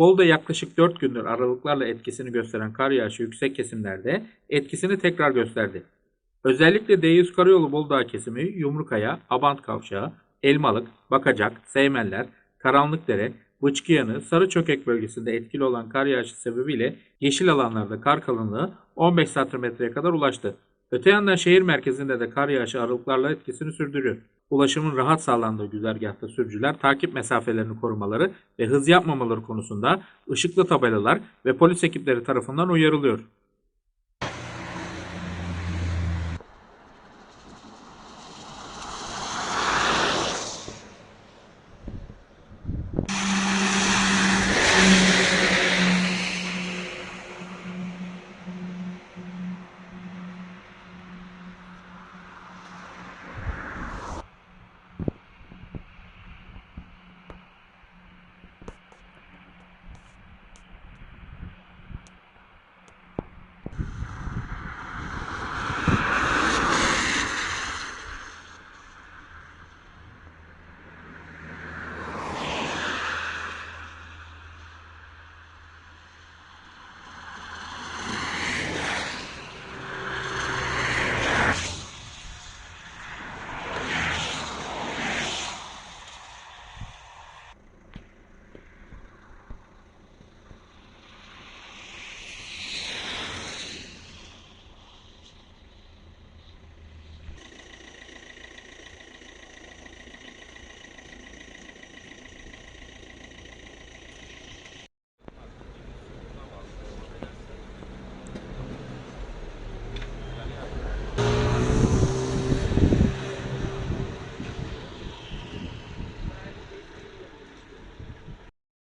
Bolu'da yaklaşık 4 gündür aralıklarla etkisini gösteren kar yağışı yüksek kesimlerde etkisini tekrar gösterdi. Özellikle D100 Karayolu Bolu kesimi Yumrukaya, Abant Kavşağı, Elmalık, Bakacak, Seymenler, Karanlıkdere, Bıçkıyanı, Sarıçökek bölgesinde etkili olan kar yağışı sebebiyle yeşil alanlarda kar kalınlığı 15 santimetreye kadar ulaştı. Öte yandan şehir merkezinde de kar yağışı aralıklarla etkisini sürdürüyor. Ulaşımın rahat sağlandığı güzergahta sürücüler takip mesafelerini korumaları ve hız yapmamaları konusunda ışıklı tabelalar ve polis ekipleri tarafından uyarılıyor.